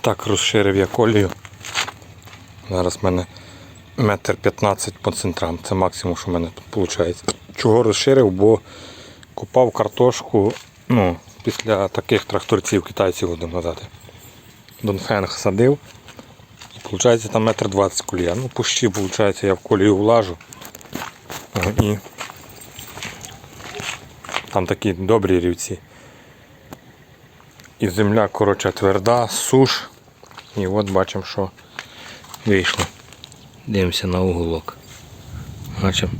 Так розширив я колію. Зараз в мене метр 15 по центрам. Це максимум, що в мене тут виходить. Чого розширив, бо купав картошку ну, після таких тракторців китайців будемо казати. Донфенг садив. І виходить там метр 20 колія. Ну, пущі, виходить, я в колію влажу. І там такі добрі рівці. І земля, коротше, тверда, суш. І от бачимо, що вийшло. Дивимося на уголок. Бачимо,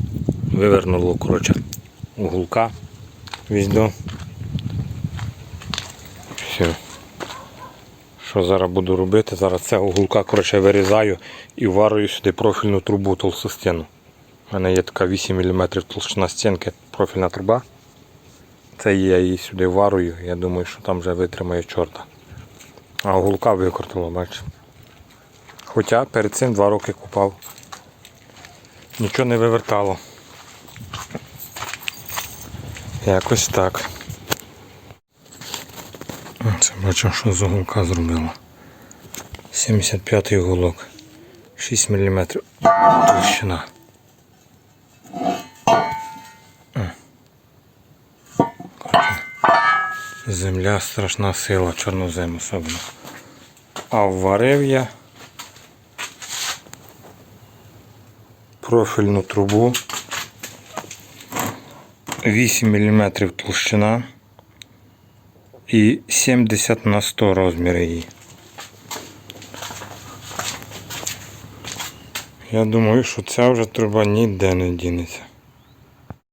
вивернуло, коротше, уголка віздо. Все. Що зараз буду робити? Зараз це уголка коротше, вирізаю і варую сюди профільну трубу толстостінну. У мене є така 8 мм толщина стінки, профільна труба. Це я її сюди варую, я думаю, що там вже витримає чорта. А уголка викортило, бачиш. Хоча перед цим два роки купав. Нічого не вивертало. Якось так. Це бачу, що з уголка зробило. 75-й уголок. 6 мм толщина. Земля страшна сила, чорнозем особливо. А вварив я профільну трубу 8 мм толщина і 70 на 100 розмір її. Я думаю, що ця вже труба ніде не дінеться.